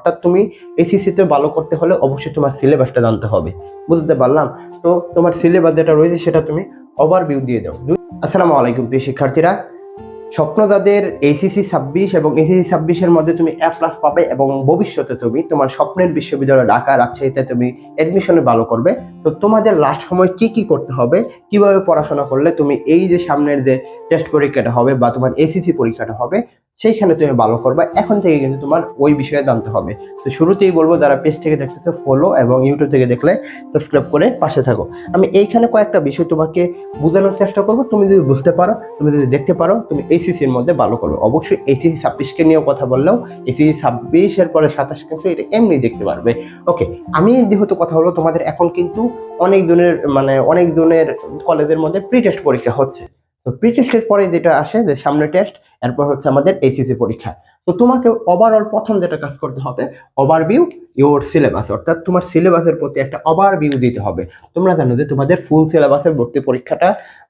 অর্থাৎ তুমি এসিসিতে ভালো করতে হলে অবশ্যই তোমার সিলেবাসটা জানতে হবে। বুঝতে পারলাম? তো তোমার সিলেবাস যেটা রয়েছে সেটা তুমি ওভারভিউ দিয়ে দাও। আসসালামু আলাইকুম, প্রিয় শিক্ষার্থীরা। স্বপ্নদাদের এইচএসসি ছাব্বিশ এবং এসএসসি ছাব্বিশের মধ্যে তুমি এ প্লাস পাবে এবং ভবিষ্যতে তুমি তোমার স্বপ্নের বিশ্ববিদ্যালয় ঢাকা, রাজশাহীতে তুমি এডমিশনে ভালো করবে। তো তোমাদের লাস্ট সময় কি কি করতে হবে? কীভাবে পড়াশোনা করলে তুমি এই যে সামনের যে টেস্ট পরীক্ষাটা হবে বা তোমার এসিসি পরীক্ষাটা হবে সেইখানে তুমি ভালো করবে। এখন থেকে কিন্তু তোমার ওই বিষয়ে জানতে হবে। তো শুরুতেই বলব, যারা পেজ থেকে দেখতেছো ফলো এবং ইউটিউব থেকে দেখলে সাবস্ক্রাইব করে পাশে থাকো। আমি এইখানে কয়েকটা বিষয় তোমাকে বোঝানোর চেষ্টা করব। তুমি যদি বুঝতে পারো, তুমি যদি দেখতে পারো, তুমি এইচএসসির মধ্যে ভালো করবে। অবশ্যই এইচএসসি ছাব্বিশকে নিয়েও কথা বললেও এইচএসসি ছাব্বিশের পরে সাতাশ কিন্তু এটা এমনি দেখতে পারবে। ওকে আমি যেহেতু কথা হলো তোমাদের এখন কিন্তু অনেক জনের মানে অনেক জনের কলেজের মধ্যে প্রি টেস্ট পরীক্ষা হচ্ছে। তো প্রি টেস্টের পরে যেটা আসে, যে সামনে টেস্ট এরপর হচ্ছে আমাদের এইচএসসি পরীক্ষা। তো তোমাকে ওভারঅল প্রথম যেটা কাজ করতে হবে ওভারভিউ ইওর সিলেবাস অর্থাৎ তোমার সিলেবাসের প্রতি একটা ওভারভিউ দিতে হবে। তোমরা জানো যে তোমাদের ফুল সিলেবাসের ভর্তি পরীক্ষাটা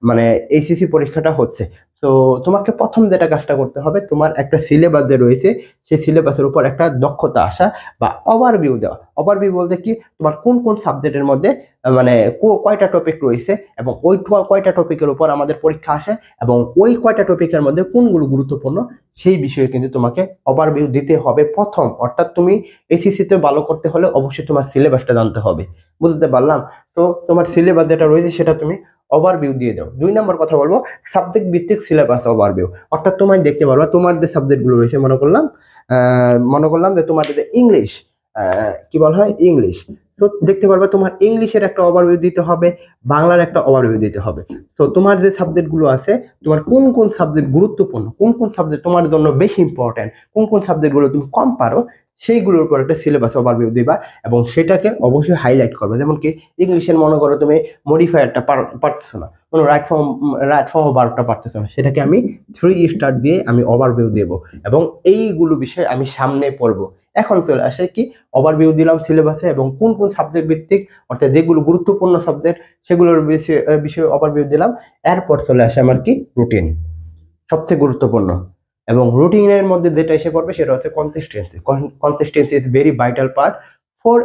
মানে এইচএসসি পরীক্ষাটা হচ্ছে। তো তোমাকে প্রথম যেটা কাজটা করতে হবে, তোমার একটা সিলেবাস যে রয়েছে, সেই সিলেবাসের উপর একটা দক্ষতা আসা বা ওভারভিউ দেওয়া। ওভারভিউ বলতে কি? তোমার কোন কোন সাবজেক্টের মধ্যে মানে কয়টা টপিক রয়েছে এবং ওই কয়টা টপিকের উপর আমাদের পরীক্ষা আসে এবং ওই কয়টা টপিকের মধ্যে কোনগুলো গুরুত্বপূর্ণ সেই বিষয়ে কিন্তু তোমাকে ওভারভিউ দিতে হবে প্রথম। অর্থাৎ তুমি এসিসিতে ভালো করতে হলে অবশ্যই তোমার সিলেবাসটা জানতে হবে। বুঝতে পারলাম? তো তোমার সিলেবাস যেটা রয়েছে সেটা তুমি ওভারভিউ দিয়ে দাও। দুই নম্বর কথা বলব সাবজেক্ট ভিত্তিক সিলেবাস ওভারভিউ অর্থাৎ তোমার দেখতে পারবা তোমার যে সাবজেক্টগুলো রয়েছে, মনে করলাম মনে করলাম যে তোমার যে ইংলিশ কি বলা হয়? ইংলিশ তো দেখতে পারবে তোমার ইংলিশের একটা ওভারভিউ দিতে হবে, বাংলার একটা ওভারভিউ দিতে হবে। তো তোমার যে সাবজেক্টগুলো আছে, তোমার কোন কোন সাবজেক্ট গুরুত্বপূর্ণ, কোন কোন সাবজেক্ট তোমার জন্য বেশি ইম্পর্ট্যান্ট কোন কোন সাবজেক্টগুলো তুমি কম পারো, সেইগুলোর উপর একটা সিলেবাস ওভারভিউ দিবা এবং সেটাকে অবশ্যই হাইলাইট করবে। যেমন কি ইংলিশের মনে করো তুমি মডিফায়ারটা পারতেছো না, কোনো রাইট ফর্ম রাইট ফর্ম বারোটা পারতেছো না, সেটাকে আমি থ্রি স্টার দিয়ে আমি ওভারভিউ দেবো এবং এইগুলো বিষয়ে আমি সামনে পড়ব। এখন চলে আসে কি ওভারভিউ দিলাম সিলেবাসে এবং কোন কোন সাবজেক্ট ভিত্তিক, অর্থাৎ যেগুলো গুরুত্বপূর্ণ সাবজেক্ট সেগুলোর বিষয়ে ওভারভিউ দিলাম। এরপর চলে আসে আমার কি রুটিন সবচেয়ে গুরুত্বপূর্ণ। এবং রুটিনের মধ্যে যেটা এসে পড়বে সেটা হচ্ছে consistency consistency is very vital part for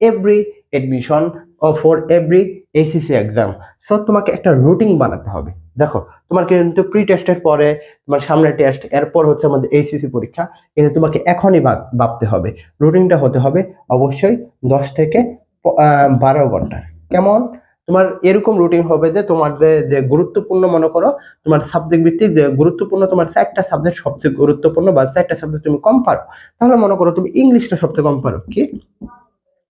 every admission O for every SSC exam so তোমাকে একটা রুটিন বানাতে হবে। দেখো, তোমার কিন্তু প্রি টেস্টের পরে তোমার সামনে টেস্ট এরপর হচ্ছে আমাদের এইচএসসি পরীক্ষা, কিন্তু তোমাকে এখনই ভাব- ভাবতে হবে। রুটিনটা হতে হবে অবশ্যই দশ থেকে বারো ঘণ্টার কেমন? তোমার এরকম রুটিন হবে যে তোমার যে গুরুত্বপূর্ণ, মনে করো, তোমার সাবজেক্ট ভিত্তিক যে গুরুত্বপূর্ণ, তোমার চারটা সাবজেক্ট সবচেয়ে গুরুত্বপূর্ণ বা চারটা সাবজেক্ট তুমি কম পারো, তাহলে মনে করো তুমি ইংলিশটা সবচেয়ে কম পারো। কি?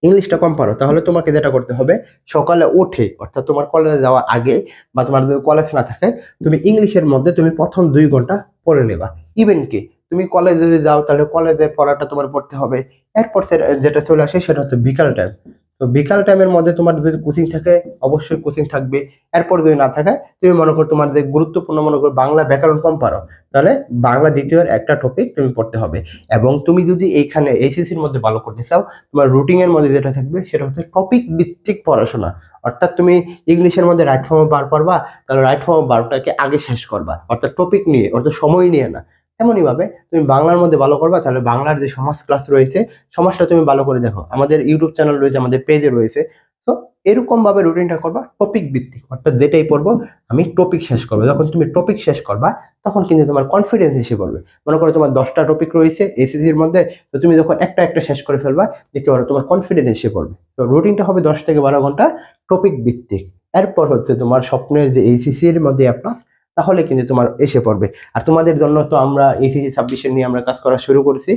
ইংলিশটা কম পারো, তাহলে তোমাকে যেটা করতে হবে, সকালে উঠে, অর্থাৎ তোমার কলেজে যাওয়ার আগে বা তোমার যদি কলেজ না থাকে, তুমি ইংলিশের মধ্যে তুমি প্রথম দুই ঘণ্টা পড়ে নেবা। ইভেন কি, তুমি কলেজে যদি যাও, তাহলে কলেজে পড়াটা তোমার পড়তে হবে। এরপর যেটা চলে আসে, সেটা হচ্ছে বিকাল টাইম তো বিকাল টাইমের মধ্যে তোমার যদি কোচিং থাকে, অবশ্যই কোচিং থাকবে। এরপর যদি না থাকে তুমি মনে করো তোমার যে গুরুত্বপূর্ণ মনে করো বাংলা ব্যাকরণ কম পারো, তাহলে বাংলা দ্বিতীয় একটা টপিক তুমি পড়তে হবে। এবং তুমি যদি এইখানে এইচএসসির মধ্যে ভালো করতে চাও, তোমার রুটিন এর মধ্যে যেটা থাকবে, সেটা হচ্ছে টপিক ভিত্তিক পড়াশোনা। অর্থাৎ তুমি ইংলিশের মধ্যে রাইট ফর্ম বার পারবা তাহলে রাইট ফর্ম বারোটাকে আগে শেষ করবা। অর্থাৎ টপিক নিয়ে, অর্থাৎ সময় নিয়ে না। তেমনই ভাবে তুমি বাংলার মধ্যে ভালো করবা, তাহলে বাংলার যে সমাজ ক্লাস রয়েছে, সমাজটা তুমি ভালো করে দেখো। আমাদের ইউটিউব চ্যানেল রয়েছে, আমাদের পেজে রয়েছে। তো এরকম ভাবে রুটিনটা করবা টপিক ভিত্তিক। অর্থাৎ যেটাই পড়ব, আমি টপিক শেষ করব। যখন তুমি টপিক শেষ করবা, তখন কিন্তু তোমার কনফিডেন্স এসে পড়বে। মনে করো তোমার দশটা টপিক রয়েছে এসএসসির মধ্যে, তো তুমি যখন একটা একটা শেষ করে ফেলবা, দেখতে পারো তোমার কনফিডেন্স এসে পড়বে। তো রুটিনটা হবে দশ থেকে বারো ঘণ্টা টপিক ভিত্তিক। এরপর হচ্ছে তোমার স্বপ্নের যে এইচএসসি এর মধ্যে অ্যাপ্লাস তাহলে কিন্তু তোমার এসে পড়বে। আর তোমাদের জন্য তো আমরা এসিসি সাবমিশন নিয়ে আমরা কাজ করা শুরু করেছি।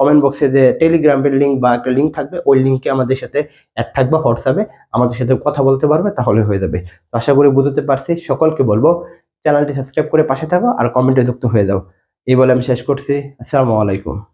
কমেন্ট বক্সে যে টেলিগ্রামের লিঙ্ক বা একটা লিঙ্ক থাকবে, ওই লিঙ্কে আমাদের সাথে অ্যাড থাকবে হোয়াটসঅ্যাপে আমাদের সাথে কথা বলতে পারবে, তাহলে হয়ে যাবে। তো আশা করি বুঝতে পারছি। সকলকে বলব চ্যানেলটি সাবস্ক্রাইব করে পাশে থাকো আর কমেন্টে যুক্ত হয়ে যাও। এই বলে আমি শেষ করছি। আসসালামু আলাইকুম।